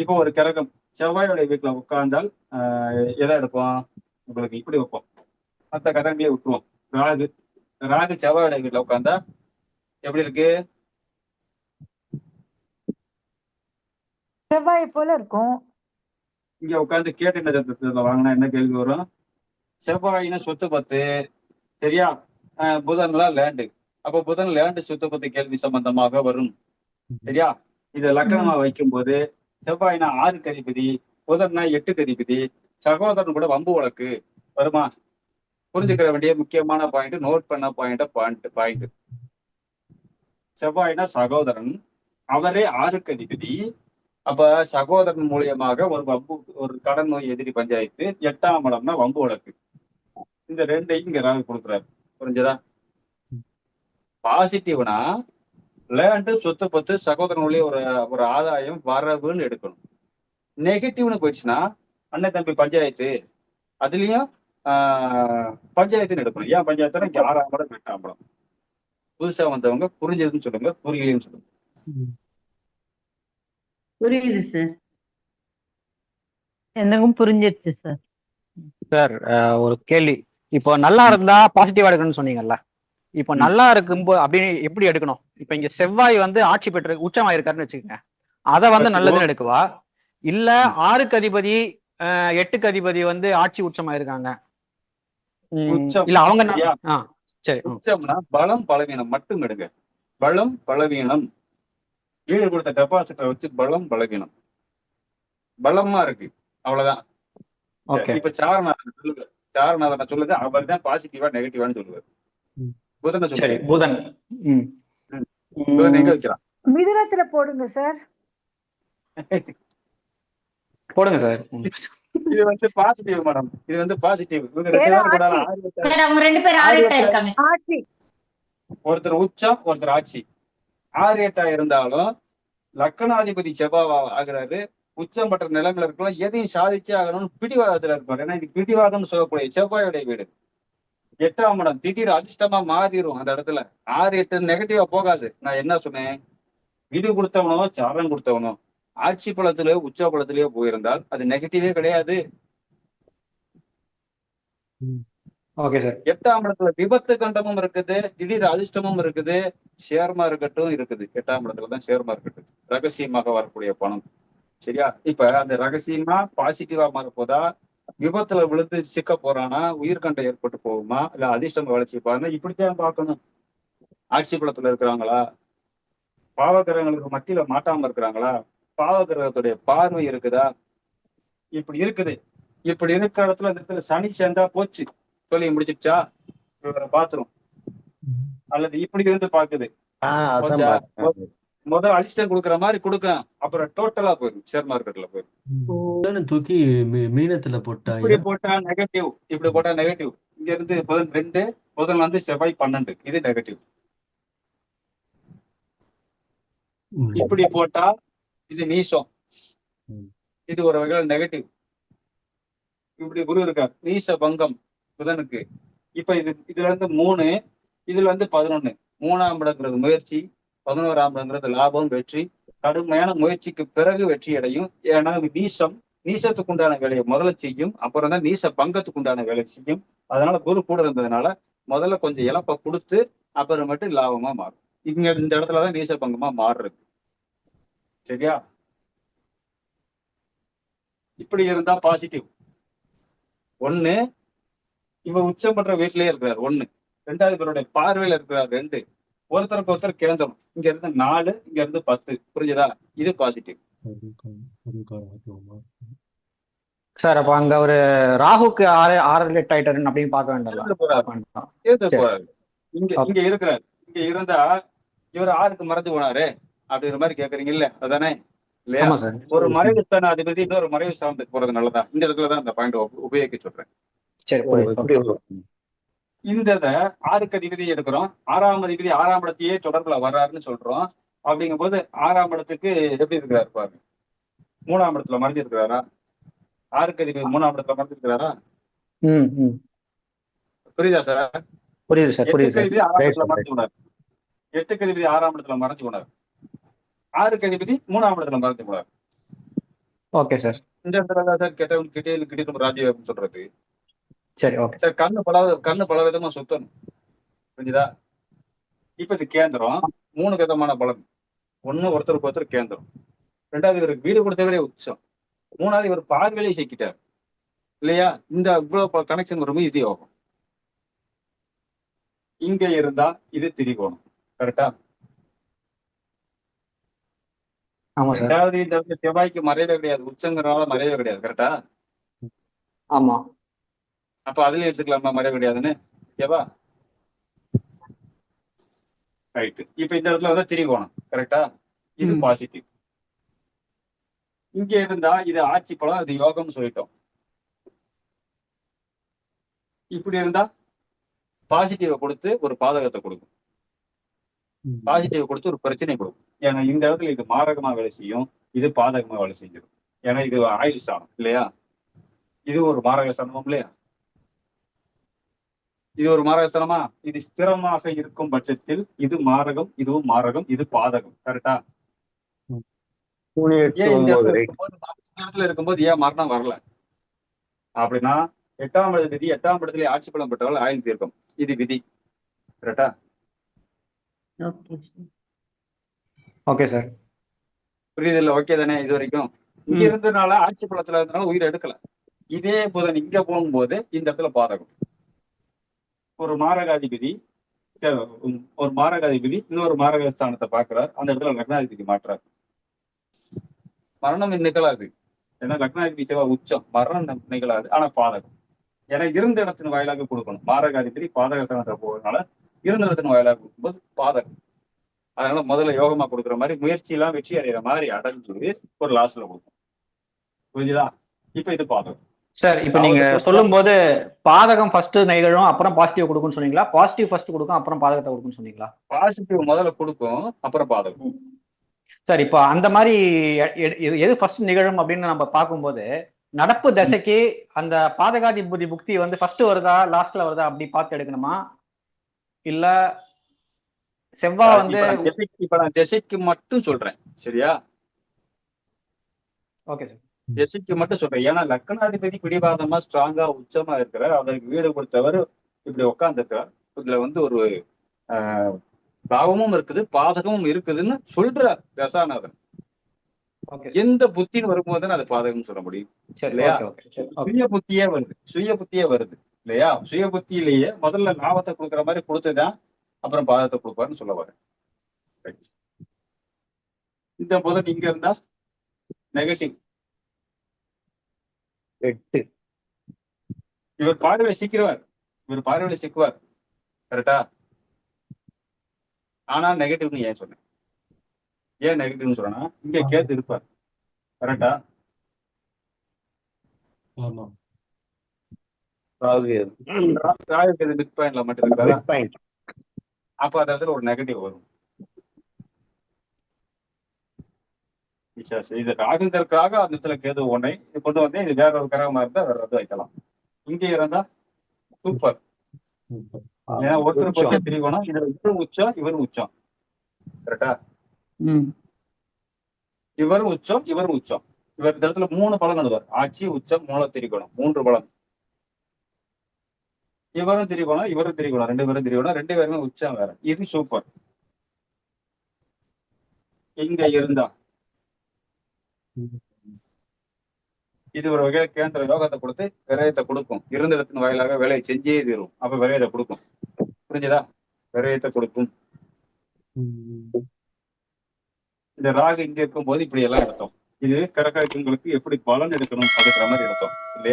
இப்போ ஒரு கிரகம் செவ்வாயோட வீட்டுல உட்கார்ந்தால் எதை எடுப்போம்? உங்களுக்கு இப்படி வைப்போம். மற்ற கிரகங்களே விட்டுருவோம் ராகு ராகு செவ்வாயோட வீட்டுல உட்கார்ந்தா எப்படி இருக்கு? செவ்வாய் போல இருக்கும். இங்க உட்கார்ந்து கேட்டு நட்சத்திரத்துல வாங்கினா என்ன கேள்வி வரும்? செவ்வாயினா சொத்து பத்து சரியா? புதன்லாம் லேண்டு அப்ப புதன் லேண்டு சொத்து பத்து கேள்வி சம்பந்தமாக வரும். சரியா? இத லக்கணமா வைக்கும்போது செவ்வாய்னா ஆறு கதிபதி புதன்னா எட்டு கதிபதி சகோதரன் கூட வம்பு வழக்கு வருமா? புரிஞ்சுக்கிற வேண்டிய முக்கியமான பாயிண்ட் நோட் பண்ண பாயிண்ட் பாயிண்ட் பாயிண்ட் செவ்வாய்னா சகோதரன் அவரே ஆறுக்கு அதிபதி அப்ப சகோதரன் மூலியமாக ஒரு வம்பு ஒரு கடன் நோய் எதிரி பஞ்சாயத்து எட்டாம் இடம்னா வம்பு வழக்கு. இந்த ரெண்டையும் இங்க ராகு கொடுக்குறாரு. புரிஞ்சதா? பாசிட்டிவ்னா லேண்டு சொத்து பத்து சகோதரனுடைய ஒரு ஒரு ஆதாயம் வரவுன்னு எடுக்கணும். நெகட்டிவ்னு போயிடுச்சுன்னா அண்ணன் தம்பி பஞ்சாயத்து அதுலயும் ஆஹ் பஞ்சாயத்துன்னு எடுக்கணும். ஏன் பஞ்சாயத்துனா இங்க ஆறாம் இடம் எட்டாம் இடம். புதுசா வந்தவங்க புரிஞ்சதுன்னு சொல்லுங்க புரியலைன்னு சொல்லுங்க. புரியுது சார் எனக்கும் புரிஞ்சிருச்சு சார் சார் ஒரு கேள்வி. இப்போ நல்லா இருந்தா பாசிட்டிவா எடுக்கணும்னு சொன்னீங்கல்ல? இப்போ. நல்லா இருக்கும்போது அப்படின்னு எப்படி எடுக்கணும்? இப்போ இங்க செவ்வாய் வந்து ஆட்சி பெற்று உச்சமாயிருக்காருன்னு வச்சுக்கோங்க. அதை வந்து. நல்லதுன்னு எடுக்கவா? இல்ல. ஆறுக்கு அதிபதி எட்டுக்கு அதிபதி வந்து ஆட்சி உச்சமாயிருக்காங்க. இல்ல அவங்க சரி. உச்சம்னா பலம் பலவீனம் மட்டும் எடுங்க. பலம் பலவீனம். வீடு கொடுத்த டெபாசிட்டை வச்சு பலம் பலவீனம். பலமா இருக்கு. அவ்வளவுதான். ஓகே. இப்ப சாரநாதன் சொல்லுங்க சாரநாதன் சொல்லுது அவர் தான் பாசிட்டிவா நெகட்டிவான்னு சொல்லுவார். புதனை சரி புதன். எங்க மிதுனத்துல போடுங்க சார். போடுங்க சார். இது வந்து பாசிட்டிவ் மேடம் இது வந்து பாசிட்டிவ் ஒருத்தர் உச்சம் ஒருத்தர் ஆட்சி. ஆறு எட்டா இருந்தாலும் லக்கணாதிபதி செவ்வாவா ஆகுறாரு. உச்சம் பெற்ற நிலைமையில இருக்கலாம் எதையும் சாதிச்சே ஆகணும்னு பிடிவாதத்துல இருப்பாரு ஏன்னா இது பிடிவாதம்னு சொல்லக்கூடிய செவ்வாயுடைய வீடு. எட்டாம் இடம். திடீர் அதிர்ஷ்டமா மாறிடும் அந்த இடத்துல. ஆறு எட்டு நெகட்டிவா போகாது. நான் என்ன சொன்னேன்? வீடு கொடுத்தவனோ சாரம் கொடுத்தவனோ ஆட்சி பலத்திலேயோ உச்ச பலத்திலேயோ போயிருந்தால் அது நெகட்டிவே கிடையாது. ஓகே சார் எட்டாம் இடத்துல விபத்து கண்டமும் இருக்குது திடீர் அதிர்ஷ்டமும் இருக்குது ஷேர் மார்க்கெட்டும் இருக்குது. எட்டாம் இடத்துல தான் ஷேர் மார்க்கெட் ரகசியமாக வரக்கூடிய பணம். சரியா? இப்ப அந்த ரகசியமா பாசிட்டிவா மாற போதா விபத்துல விழுந்து சிக்க போறானா? உயிர்கண்டம் ஏற்பட்டு போகுமா? இல்ல அதிர்ஷ்டம் வளர்ச்சி பாருங்க. இப்படித்தான் பார்க்கணும். ஆட்சி பலத்துல இருக்கிறாங்களா? பாவகிரகங்களுக்கு மத்தியில மாட்டாம இருக்கிறாங்களா? பாவகிரகத்துடைய பார்வை இருக்குதா? இப்படி இருக்குது. இப்படி இருக்கிற இடத்துல இந்த இடத்துல சனி சேர்ந்தா போச்சு. சொல்லி முடிச்சிடுச்சா இவரை பாத்துரும். அல்லது இப்படி இருந்து பாக்குது. முதல் அடிஷ்டம் கொடுக்குற மாதிரி கொடுக்கும் அப்புறம் டோட்டலா போயிடும். ஷேர் மார்க்கெட்ல போயிடும். தூக்கி மீனத்துல போட்டாங்க இப்படி போட்டா நெகட்டிவ் இப்படி போட்டா நெகட்டிவ் இங்க இருந்து புதன் ரெண்டு புதன் வந்து செவ்வாய் பன்னெண்டு. இது நெகட்டிவ். இப்படி போட்டா இது நீசம். இது ஒரு வகையில் நெகட்டிவ் இப்படி குரு இருக்கார். நீச பங்கம் புதனுக்கு. இப்ப இது இதுல இருந்து மூணு இதுல இருந்து பதினொன்னு. மூணாம் இடங்கிறது முயற்சி. பதினோராம் இடங்கிறது லாபம் வெற்றி. கடுமையான முயற்சிக்கு பிறகு வெற்றி அடையும். ஏன்னா நீசம். நீசத்துக்கு உண்டான வேலையை முதல்ல செய்யும். அப்புறம் தான் நீச பங்கத்துக்கு உண்டான வேலையை செய்யும். அதனால குரு கூட இருந்ததுனால முதல்ல கொஞ்சம் இழப்பை கொடுத்து அப்புறமேட்டு லாபமா மாறும். இங்க இந்த இடத்துலதான் நீச பங்கமா மாறுறது. சரியா? இப்படி இருந்தா பாசிட்டிவ் ஒண்ணு இவன் உச்சம் பண்ற வீட்லயே இருக்கிறார். ஒண்ணு. ரெண்டாவது பேருடைய பார்வையில இருக்கிறார். ரெண்டு ஒருத்தருக்கு ஒருத்தர் கிளந்தணும். இங்க இருந்து நாலு இங்க இருந்து பத்து. புரிஞ்சுதா? இது பாசிட்டிவ் சார் அப்ப அங்க ஒரு ராகுக்கு ஆறு ஆறு ரிலேட் ஆயிட்டாருன்னு அப்படின்னு பார்க்க வேண்டாம். இங்க. இங்க இருக்கிறார். இங்க இருந்தா இவர் ஆறுக்கு மறைஞ்சு போனாரு அப்படிங்கிற மாதிரி கேக்குறீங்க இல்ல அதானே? இல்லையா? ஒரு மறைவு ஸ்தான அதிபதி இன்னொரு மறைவு ஸ்தானத்துக்கு போறது நல்லதா? இந்த இடத்துல தான் அந்த பாயிண்ட் உபயோகிக்க சொல்றேன். சரி இந்த இதை ஆறுக்கு அதிபதி எடுக்கிறோம். ஆறாம் அதிபதி ஆறாம் இடத்தையே தொடர்புல வர்றாருன்னு சொல்றோம். அப்படிங்கும்போது ஆறாம் இடத்துக்கு எப்படி இருக்கிறாரு பாருங்க மூணாம் இடத்துல மறைஞ்சு இருக்கிறாரா ஆறுக்கு அதிபதி மூணாம் இடத்துல மறைஞ்சு இருக்கிறாரா ம் ம். புரியுதா சார்? புரியுது சார் புரியுது ஆறாம் இடத்துல. மறைஞ்சு போனார். எட்டுக்கு அதிபதி ஆறாம் இடத்துல மறைஞ்சு போனார். ஆறுக்கு அதிபதி மூணாம் இடத்துல மறைஞ்சு போனார். Okay sir. இந்த இடத்துல சார் கெட்டவன் கிட்டே கிட்டே ராஜயோகம் சொல்றது. சரி ஓகே சார் கண்ணு பல கண்ணு பல விதமா சுத்தணும். புரிஞ்சுதா? இப்ப இது கேந்திரம். மூணு விதமான பலன். ஒண்ணு ஒருத்தருக்கு ஒருத்தர் கேந்திரம். ரெண்டாவது இவருக்கு வீடு கொடுத்தவரே உச்சம். மூணாவது இவர் பார்வையிலே சிக்கிட்டார் இல்லையா? இந்த இவ்வளவு கனெக்ஷன் வரும்போது இது யோகம் இங்க இருந்தா இது திரிகோணம். கரெக்டா ரெண்டாவது இந்த செவ்வாய்க்கு மறைவே கிடையாது. உச்சங்கிறனால மறைவே கிடையாது. கரெக்டா ஆமா. அப்ப அதுல எடுத்துக்கலாமா? மறைவே கிடையாதுன்னு ஓகேவா ரைட்டு இப்ப இந்த இடத்துல வந்து திரிகோணம். கரெக்டா இது. பாசிட்டிவ் இங்க இருந்தா இது ஆட்சி பலம் இது யோகம்னு சொல்லிட்டோம். இப்படி இருந்தா பாசிட்டிவை கொடுத்து ஒரு பாதகத்தை கொடுக்கும். பாசிட்டிவ் கொடுத்து ஒரு பிரச்சனை கொடுக்கும். ஏன்னா இந்த இடத்துல இது மாரகமா வேலை செய்யும் இது பாதகமா வேலை செஞ்சிடும். ஏன்னா இது ஆயுள் ஸ்தானம் இல்லையா? இது ஒரு மாரக ஸ்தானமும் இல்லையா? இது ஒரு மாரக ஸ்தானமா இது ஸ்திரமாக இருக்கும் பட்சத்தில் இது மாரகம் இதுவும் மாரகம் இது பாதகம். கரெக்டா இடத்துல இருக்கும்போது ஏன் மரணம் வரல? அப்படின்னா எட்டாம் இடத்து விதி எட்டாம் இடத்துல ஆட்சி பலம் பெற்றவர்கள் ஆயுள் தீர்க்கம். இது விதி. கரெக்டா ஓகே சார் புரியுது இல்ல? ஓகே தானே? இது வரைக்கும். இங்க. இருந்ததுனால ஆட்சி பலத்துல இருந்தனால உயிர் எடுக்கல. இதே புதன் இங்க போகும்போது இந்த இடத்துல பாதகம். ஒரு மாரகாதிபதி ஒரு மாரகாதிபதி இன்னொரு மாரக ஸ்தானத்தை பாக்குறார் அந்த இடத்துல லக்னாதிபதி மாற்றார். மரணம் நிகழாது. ஏன்னா லக்னாதிபதி செவ்வாய் உச்சம். மரணம் நிகழாது. ஆனா பாதகம். ஏன்னா இருந்த இடத்தின் வாயிலாக கொடுக்கணும். மாரகாதிபதி பாதக ஸ்தானத்தை போவதனால இருந்த இடத்தின் வாயிலாக கொடுக்கும்போது பாதகம். அதனால முதல்ல யோகமா கொடுக்குற மாதிரி முயற்சி எல்லாம் வெற்றி அடைகிற மாதிரி அடைஞ்சு ஒரு லாஸ்ட்ல கொடுக்கும் புரிஞ்சுதா? இப்ப இது பாதகம். சார் இப்போ நீங்க சொல்லும் போது பாதகம் ஃபர்ஸ்ட் நிகழும் அப்புறம் பாசிட்டிவ் கொடுக்கும்னு சொன்னீங்களா? பாசிட்டிவ் ஃபர்ஸ்ட் கொடுக்கும் அப்புறம் பாதகத்தை கொடுக்கும்னு சொன்னீங்களா? பாசிட்டிவ் முதல்ல கொடுக்கும் அப்புறம் பாதகம். சார் இப்போ அந்த மாதிரி எது- ஃபர்ஸ்ட் நிகழும் அப்படின்னு நம்ம பார்க்கும்போது நடப்பு தசைக்கு அந்த பாதகாதிபதி புக்தி வந்து ஃபர்ஸ்ட் வருதா லாஸ்ட்ல வருதா அப்படி பார்த்து எடுக்கணுமா? இல்ல செவ்வாய் வந்து இப்ப நான் திசைக்கு மட்டும் சொல்றேன் சரியா? Okay sir. திசைக்கு மட்டும் சொல்றேன். ஏன்னா லக்னாதிபதி பிடிவாதமா ஸ்ட்ராங்கா உச்சமா இருக்கிறார். அவருக்கு வீடு கொடுத்தவர் இப்படி உட்கார்ந்துருக்கிறார். இதுல வந்து ஒரு பாவமும் இருக்குது பாதகமும் இருக்குதுன்னு சொல்றார் தசாநாதன். எந்த புத்தின்னு வரும்போது தான் அது பாதகம்னு சொல்ல முடியும். இல்லையா? சுய புத்தியே வருது. சுய புத்தியே வருது. இல்லையா? சுய புத்தியிலேயே முதல்ல லாபத்தை கொடுக்குற மாதிரி கொடுத்துதான் அப்புறம் பாதத்தை கொடுப்பாருன்னு சொல்ல வரேன். இந்த புதன் இங்க இருந்தா நெகட்டிவ் எட்டு. இவர் பார்வையில சிக்கிறவர் இவர் பார்வையில சிக்குவார். கரெக்டா ஆனா நெகட்டிவ்னு ஏன் சொன்னேன்? ஏன் நெகட்டிவ்னு சொல்றேன்னா இங்க கேத்து இருப்பார். கரெக்டா ஆமா. ராகு மட்டும் இருக்காரா? அப்ப அந்த இடத்துல ஒரு நெகட்டிவ் வரும். விசேஷம். இது ராகுங்கிறதுக்காக அந்த இடத்துல கேது ஒன்றை இது கொண்டு வந்து இது வேற ஒரு கிரகமா இருந்தா வேற இது வைக்கலாம். இங்க இருந்தா சூப்பர். ஏன்னா ஒருத்தருக்கு ஒருத்தர் திரிகோணம் இதுல இவரும் உச்சம் இவரும் உச்சம். கரெக்டா இவரும் உச்சம் இவரும் உச்சம். இவர் இந்த இடத்துல மூணு பலன் நடுவார். ஆட்சி உச்சம் மூல திரிகோணம். மூன்று பலன். இவரும் திரிகோணம் இவரும் திரிகோணம். ரெண்டு பேரும் திரிகோணம் ரெண்டு பேருமே உச்சம் வேற. இது சூப்பர். இங்க இருந்தா? இது ஒரு வகையில கேந்திர யோகத்தை கொடுத்து விரயத்தை கொடுக்கும். இருந்த இடத்தின் வாயிலாக வேலையை செஞ்சே தீரும். அப்ப விரயத்தை கொடுக்கும். புரிஞ்சுதா? விரயத்தை கொடுக்கும். இந்த ராகு இங்க இருக்கும்போது இப்படி எல்லாம் எடுத்தோம் இது கரகாய்ச்சங்களுக்கு எப்படி பலன் எடுக்கணும் அப்படின்ற மாதிரி எடுத்தோம் இல்லையா?